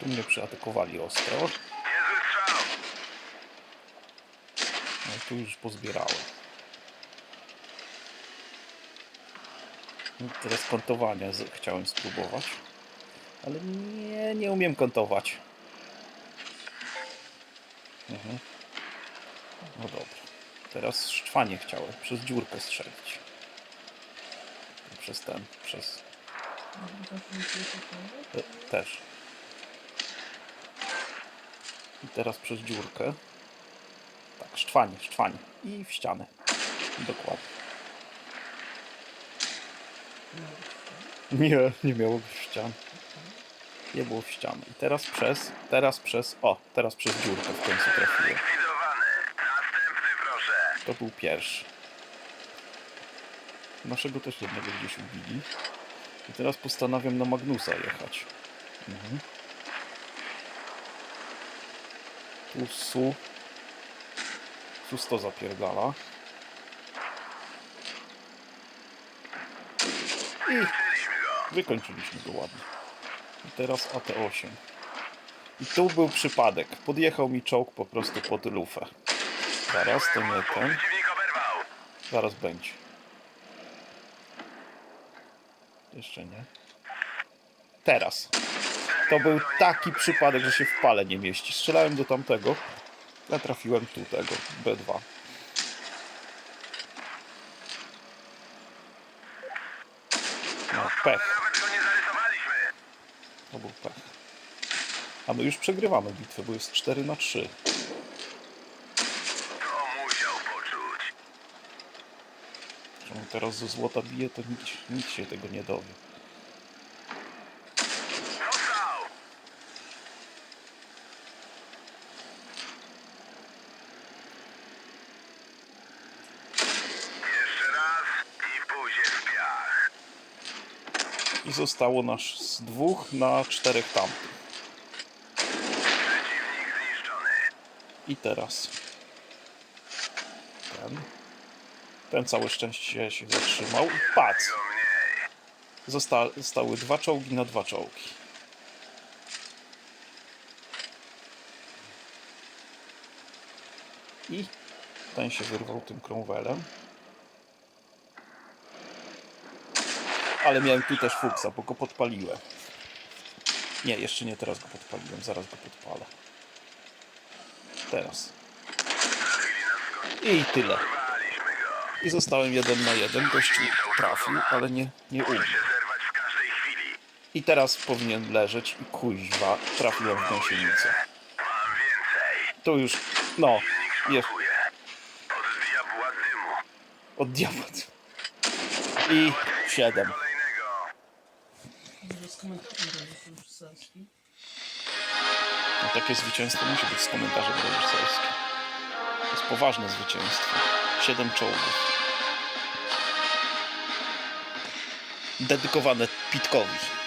Tu mnie przyatakowali ostro. No i tu już pozbierałem. No, teraz kontowania chciałem spróbować. Ale nie, nie umiem kontować. Mhm. No dobra. Teraz szczwanie chciałem. Przez dziurkę strzelić. Przez ten, przez... E, Też. I teraz przez dziurkę. Tak, szczwanie, szczwanie. I w ścianę. Dokładnie. Nie, nie miało być w ścian. Nie było w ścian. I teraz przez, teraz przez, o, teraz przez dziurkę w końcu trafiłem. Likwidowany. Następny proszę. To był pierwszy. Naszego też jednego gdzieś ubili. I teraz postanawiam na Magnusa jechać. Mhm. Tu Su. Su 100 zapierdala. I wykończyliśmy go ładnie. I teraz AT8. I tu był przypadek. Podjechał mi czołg po prostu pod lufę. Zaraz, to nie ten. Zaraz będzie. Jeszcze nie. Teraz. To był taki przypadek, że się w pale nie mieści. Strzelałem do tamtego, a trafiłem tu tego, B2. No, pech. To był pech. A my już przegrywamy bitwę, bo jest 4 na 3. To musiał poczuć. Że on teraz ze złota bije, to nic, nic się tego nie dowie. Dostał. Jeszcze raz i pójdzie w piach. I zostało nas z dwóch na czterech tamtych. I teraz ten. Ten całe szczęście się zatrzymał. I mniej. Zosta zostały dwa czołgi na dwa czołgi. I ten się wyrwał tym Cromwellem. Ale miałem tu też fuksa, bo go podpaliłem. Nie, jeszcze nie teraz go podpaliłem, zaraz go podpalę. Teraz. I tyle. I zostałem jeden na jeden. Gościu trafił, ale nie, nie umiał. I teraz powinien leżeć i kuźwa, trafiłem w gąsienicę. To już, no, jest. Od diabła dymu. I siedem. Z komentarzem. No, takie zwycięstwo musi być z komentarzem reżyserskim. To jest poważne zwycięstwo. Siedem czołgów. Dedykowane Pitkowi.